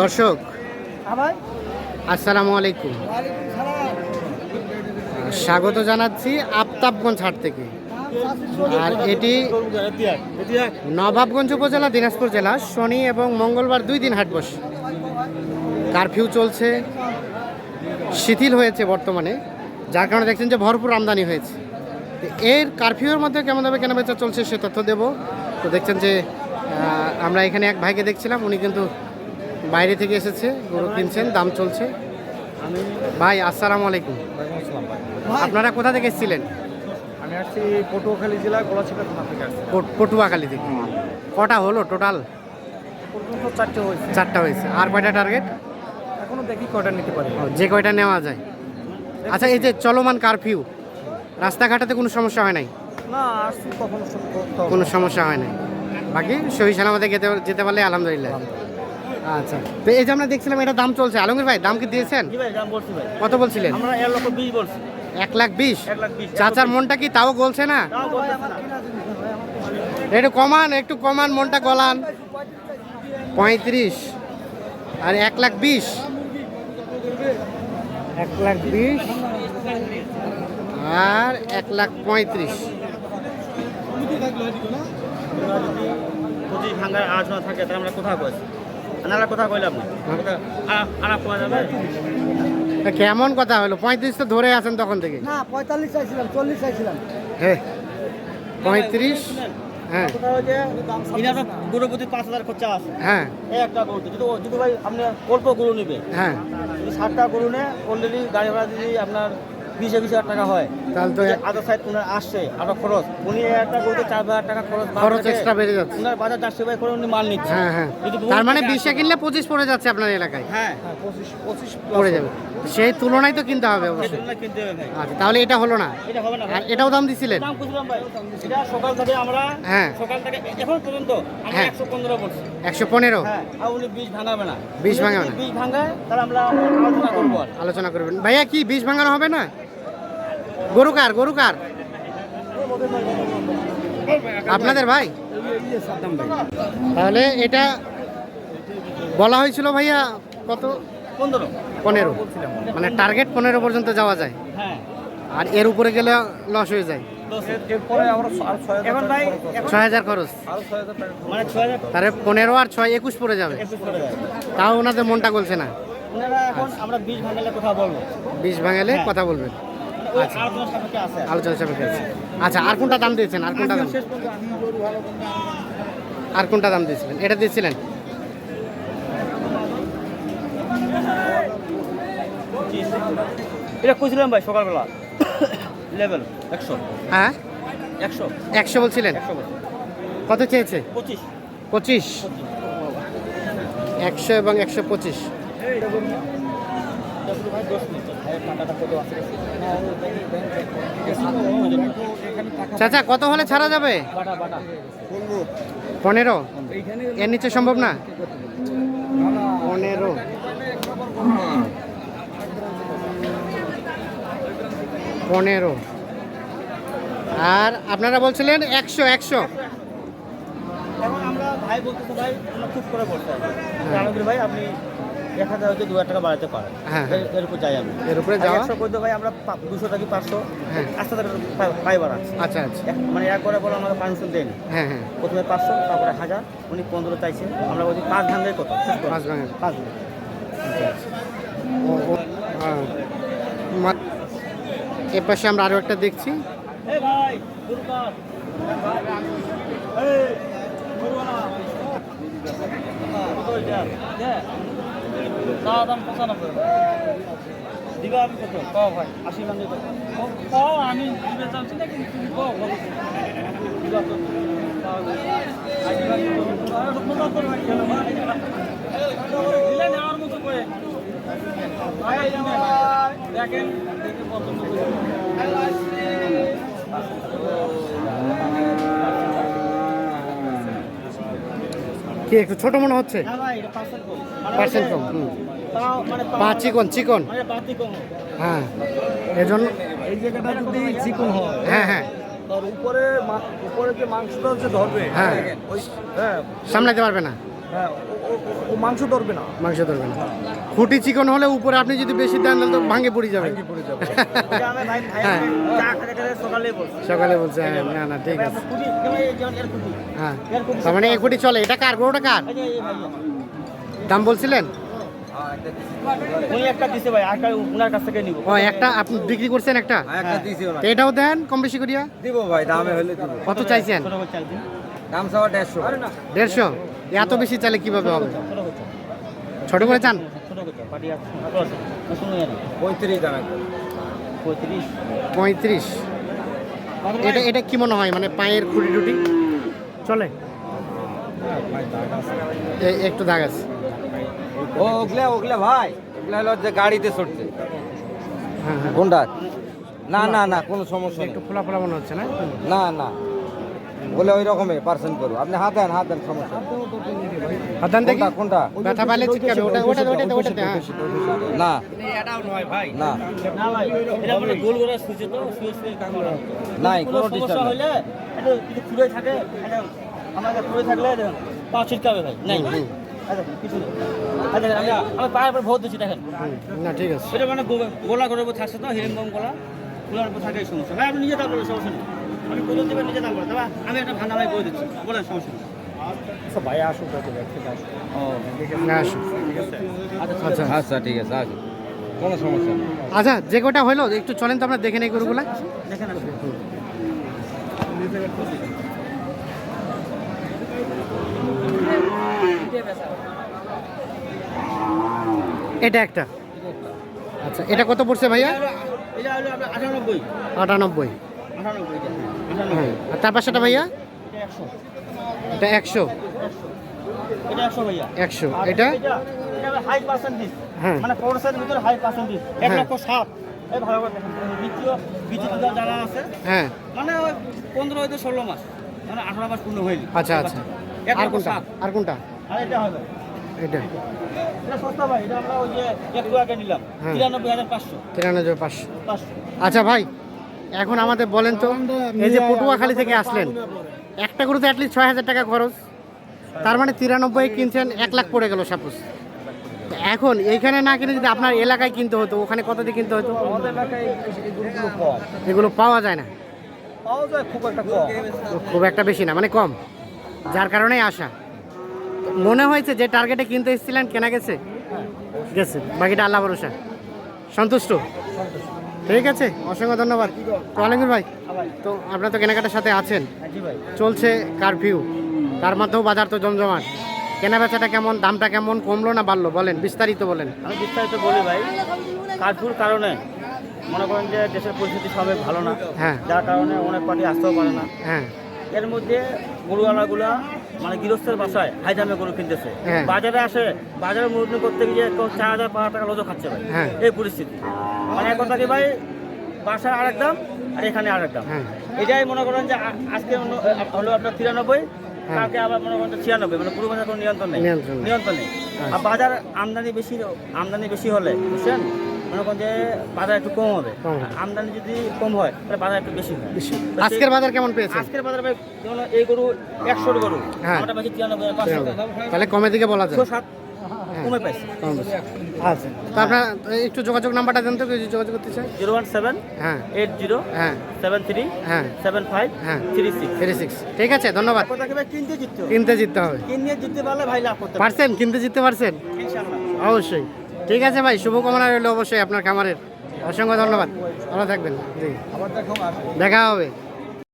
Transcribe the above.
দর্শক আসসালামু আলাইকুম। স্বাগত জানাচ্ছি আফতাবগঞ্জ হাট থেকে। আর এটি নবাবগঞ্জ উপজেলা দিনাজপুর জেলা শনি এবং মঙ্গলবার দুই দিন হাট বসে। কারফিউ চলছে শিথিল হয়েছে বর্তমানে যার কারণে দেখছেন যে ভরপুর আমদানি হয়েছে। এর কারফিউর মধ্যে কেমনভাবে কেনা বেচা চলছে সে তথ্য দেব। তো দেখছেন যে আমরা এখানে এক ভাইকে দেখছিলাম উনি কিন্তু বাইরে থেকে এসেছে গরু কিনছেন দাম চলছে। আমি ভাই আসসালামু আলাইকুম। আপনারা কোথা থেকে এসেছিলেন? আমি আসছি পটুয়াখালী জেলা গোলাচিপা থানা থেকে পটুয়াখালী থেকে। কটা হলো টোটাল চারটে হয়েছে। চারটা হয়েছে। আর কয়টা টার্গেট এখনও দেখি কয়টা নিতে পারি। যে কয়টা নেওয়া যায়। আচ্ছা এই যে চলমান কারফিউ রাস্তাঘাটাতে কোনো সমস্যা হয় নাই? না কোনো সমস্যা হয় নাই। বাকি সহি সালামতে যেতে যেতে পারলে আলহামদুলিল্লাহ। আচ্ছা। তো এই যে আমরা দেখছিলাম এটা দাম চলছে। আলমগীর ভাই দাম কি দিয়েছেন? জি ভাই দাম বলছি ভাই। কত বলছিলেন? আমরা এক লক্ষ বিশ বলছি। এক লাখ বিশ? চাচার মনটা কি তাও গলছে না। একটু কমান একটু কমান মনটা গলান। পঁয়ত্রিশ। আর এক লাখ বিশ? এক লাখ বিশ। আর এক লাখ পঁয়ত্রিশ। যদি থাকে তাহলে আমরা কোথাও কইছি আমরা কোথাও কইলাম না। আরাপ পাওয়া যাবে? কেমন কথা হলো? পঁয়ত্রিশ তো ধরে আছেন তখন থেকে। না পঁয়তাল্লিশ চাইছিলাম চল্লিশ চাইছিলাম। হ্যাঁ পঁয়ত্রিশ? হ্যাঁ। কোথাও যে ইনি গরু প্রতি পাঁচ হাজার খরচা আছে। হ্যাঁ। এই একটা গরুতে যদি ও- যদি ভাই আপনি অল্প গরু নেবে হ্যাঁ। যদি ষাটটা গরু নেয় অলরেডি গাড়ি ভাড়া যদি আপনার বিশ একুশ হাজার টাকা হয়। তাহলে তো আদার সাইড উনার আসছে আরও খরচ। উনি একটা গরুতে চার হাজার টাকা খরচ খরচ extra বেড়ে যাচ্ছে। উনার বাজার চারশো ভাই করে উনি মাল নিচ্ছে। হ্যাঁ হ্যাঁ। তার মানে বিশে কিনলে পঁচিশ পড়ে যাচ্ছে আপনার এলাকায়? হ্যাঁ পঁচিশ পঁচিশ পড়ে যাবে। সেই তুলনায় তো কিনতে হবে অবশ্যই। কিনতে হবে আচ্ছা তাহলে এটা হলো না। এটা হবে না আর এটাও দাম দিছিলেন? দাম খুঁজলাম ভাই। এটা সকাল থেকে আমরা হ্যাঁ। সকাল থেকে এখন পর্যন্ত আমরা হ্যাঁ। একশো পনেরো বলছি একশো পনেরো? হ্যাঁ আর উনি বীজ ভাঙাবে না। বীজ উনি ভাঙাবে যদি না। বীজ ভাঙায় তাহলে আমরা আলোচনা করব আলোচনা করবেন। ভাইয়া কি বীজ ভাঙানো হবে না? গরু কার গরু কার? আপনাদের ভাই? তাহলে এটা বলা হয়েছিল ভাইয়া কত? পনেরো। পনেরো। মানে টার্গেট পনেরো পর্যন্ত যাওয়া যায়। হ্যাঁ। আর এর উপরে গেলে লস হয়ে যায়। এরপরে আমরা এখন ভাই এখন ছয় হাজার খরচ। মানে তাহলে পনেরো আর ছয় একুশ পড়ে যাবে। তাও ওনাদের মনটা গলছে না। আমরা বীজ ভাঙালে কথা বলব। বীজ ভাঙালে হ্যাঁ। কথা বলবেন। আলোচনা সাপেক্ষে আছে। আচ্ছা আর কোনটা দাম দিয়েছেন? আর কোনটা দাম? আর কোনটা দাম দিয়েছিলেন? এটা দিয়েছিলেন? এটা কইছিলাম ভাই সকালবেলা। লেভেল একশো। হ্যাঁ? একশো। একশো বলছিলেন? কত চেয়েছে? পঁচিশ। পঁচিশ? একশো এবং একশো পঁচিশ। চাচা কত হলে ছাড়া যাবে? পনেরো? এর নিচে সম্ভব না? পনেরো। পনেরো। আর আপনারা বলছিলেন একশো একশো। ভাই বলতেছে ভাই চুপ করে বলতে হবে ভাই আপনি এক হাজার হয়তো দু হাজার টাকা বাড়াতে পারেন। হ্যাঁ, এর- এর উপর যাই আমি এর উপরে যাওয়া? একশো করতে ভাই আমরা দুশো টাকি পাঁচশো। হ্যাঁ। আস্তে আস্তে পাই- বাড়াচ্ছি আচ্ছা আচ্ছা। এক- মানে একবারে বলে আমাকে পাঁচশো দেন হ্যাঁ হ্যাঁ। প্রথমে পাঁচশো তারপরে হাজার। উনি পনেরো চাইছে আমরা বলছি পাঁচ ভাঙলে কত পাঁচ ভাঙের। পাঁচ ভাঙলে। ও ও হ্যাঁ। মা- এ পাশে আমরা আরও একটা দেখছি। এই ভাই কত। দাও দাম পঁচানব্বই। দিবা আমি কত? ক ভাই? আশি মান দিতে ক আমি দিবে চাচ্ছি না কিন্তু তুমি ক কত দিবা তো। দিলে নেওয়ার মতো করে। দেখেন দেখে পছন্দ করে। কি একটু ছোট মনে হচ্ছে? পার্সেন্ট কম মানে হুম। মানে পা চিকন চিকন। মানে কম হ্যাঁ। এজন্য এই জায়গাটা যদি চিকন হয় হ্যাঁ হ্যাঁ। উপরে উপরে যে মাংসটা হচ্ছে ধরবে হ্যাঁ। হ্যাঁ। সামলাতে পারবে না। হ্যাঁ। মাংস ধরবে না। মাংস ধরবেন খুঁটি চিকন হলে উপরে আপনি যদি বেশি দেন তাহলে তো ভাঙে পড়ে যাবে। হ্যাঁ। সকালে বলছি। হ্যাঁ না না ঠিক আছে। হ্যাঁ। তার মানে এক কোটি চলে। এটা কার? গরুটা কার? দাম বলছিলেন? একটা দিছে ভাই আরেকটা উনার কাছ থেকে নিব। ও একটা আপনি বিক্রি করছেন একটা? একটা দিছি ওরা। তো এটাও দেন কম বেশি করিয়া? দিব ভাই দামে হলে কত চাইছেন? দাম দেড়শো? এত বেশি চাইলে কীভাবে হবে? ছোট করে চাই ছোট করে চান পঁয়ত্রিশ। এটা এটা কি মনে হয়? মানে পায়ের খুঁটি টুটি? চলে। একটু দাগ আছে। ও ওগুলা ওগুলা ভাই। ওগুলা হলো যে গাড়িতে চড়ছে হ্যাঁ হ্যাঁ। কোনটা না না না কোনো সমস্যা নেই একটু ফোলা ফোলা মনে হচ্ছে না? না না। বলে ওই রকমই পার্সেন্ট করো। আপনি হাত দেন হাত দেন সমস্যা নেই। হাতান দেখি। কোনটা ব্যথা চিৎকাবে ওটা ওটা হ্যাঁ। না। না। না ভাই এটা বলে গোল করে সুইচে তো সুইচ সুইচ কাম করা নাই, কোনো সমস্যা disturb এটা যদি খুলে থাকে এটা আমাদের খুলে থাকলে পা ছিটকাবে ভাই। নাই আচ্ছা আচ্ছা আমি পায়ের উপর ভোট দিচ্ছি দেখেন। না ঠিক আছে। এটা মানে গোলা করে উপর থাকছে তো হিরিম্বম গোলা। গোলার উপর থাকে সমস্যা। ভাই আপনি নিজে বলেন সমস্যা নেই। আপনি কোথাও দেবেন নিজে দাম তবে আমি একটা ভান্ডা ভাই করে দিচ্ছি। বলেন সমস্যা ভাই আসুক আচ্ছা আচ্ছা আচ্ছা ঠিক আছে আসুন কোনো সমস্যা নেই। আচ্ছা যে কটা হলো একটু চলেন তো আমরা দেখে নেই গরুগুলা। দেখেন এটা একটা। আচ্ছা এটা কত পড়ছে ভাইয়া? আটানব্বই। আটানব্বই। হ্যাঁ। আর তার পাশেটা ভাইয়া? এটা একশো। এটা একশো এটা? হাই পার্সেন্টেজ হ্যাঁ। মানে ভিতরে হাই পার্সেন্টেজ এক হ্যাঁ। লক্ষ সাত যারা আছে হ্যাঁ। মানে পনেরো হয়তো ষোলো মাস মানে আঠারো মাস পূর্ণ হয়নি। আচ্ছা আচ্ছা। আর কোনটা? আর কোনটা? আর এটা হবে। এটা। আচ্ছা ভাই এখন আমাদের বলেন তো এই যে পটুয়াখালী থেকে আসলেন একটা গরুতে অ্যাটলিস্ট ছয় হাজার টাকা খরচ তার মানে তিরানব্বই কিনছেন এক লাখ পড়ে গেল সাপোজ এখন এইখানে না কিনে যদি আপনার এলাকায় কিনতে হতো ওখানে কত দিয়ে কিনতে হতো? এগুলো পাওয়া যায় না। খুব একটা বেশি না মানে কম। যার কারণেই আসা। মনে হয়েছে যে টার্গেটে কিনতে এসেছিলেন কেনা গেছে? গেছে। বাকিটা আল্লাহ ভরসা। সন্তুষ্ট। ঠিক আছে অসংখ্য ধন্যবাদ। তো আলমগীর ভাই তো আপনারা তো কেনাকাটার সাথে আছেন। চলছে কারফিউ তার মাধ্যমেও বাজার তো জমজমাট। কেনা বেচাটা কেমন দামটা কেমন কমলো না বাড়লো? বলেন বিস্তারিত বলেন। আমি বিস্তারিত বলি ভাই কারফিউর কারণে মনে করেন যে দেশের পরিস্থিতি সবাই ভালো না। হ্যাঁ। যার কারণে অনেক পার্টি আসতেও পারে না। হ্যাঁ। এর মধ্যে গরুওয়ালাগুলা মানে গৃহস্থের বাসায় হাই দামে গরু কিনতেছে হ্যাঁ। বাজারে আসে বাজারে মূল্য করতে গিয়ে তো চার হাজার পাঁচ টাকা লজও খাচ্ছে ভাই হ্যাঁ। এই পরিস্থিতি মানে এক কথা কি ভাই বাসায় আরেক দাম আর এখানে আরেক দাম হ্যাঁ। এটাই মনে করেন যে আজকে হলো আপনার তিরানব্বই। কালকে আবার মনে করেন যে ছিয়ানব্বই মানে পুরো বাজার কোনো নিয়ন্ত্রণ নেই নিয়ন্ত্রণ নেই। নেই আচ্ছা। আর বাজার আমদানি বেশি আমদানি বেশি হলে বুঝছেন? মনে করেন যে বাজার একটু কম হবে। আমদানি যদি কম হয় তাহলে বাজার একটু বেশি হয়। বেশি। আজকের বাজার কেমন পেয়েছে আজকের বাজার ভাই যেমন এই গরু একশো গরু হ্যাঁ। আমরা পাচ্ছি তিরানব্বই তাহলে কমে দিকে বলা যায়। সাত কমে পাইছি। কম বেশি। আচ্ছা তো আপনার একটু যোগাযোগ নাম্বারটা দেন তো যদি যোগাযোগ করতে চায় জিরো ওয়ান সেভেন হ্যাঁ। এইট জিরো হ্যাঁ। সেভেন থ্রি হ্যাঁ। সেভেন ফাইভ হ্যাঁ। Three six. Three six. ঠিক আছে ধন্যবাদ। কিনতে জিততে হবে। কিনতে জিততে হবে। কিনে জিততে পারলে ভাই লাভ করতে পারছেন? কিনতে জিততে পারছেন? অবশ্যই। ঠিক আছে ভাই শুভকামনা রইল অবশ্যই আপনার খামারের। অসংখ্য ধন্যবাদ। ভালো থাকবেন। জি। আবার দেখো আসুন দেখা হবে।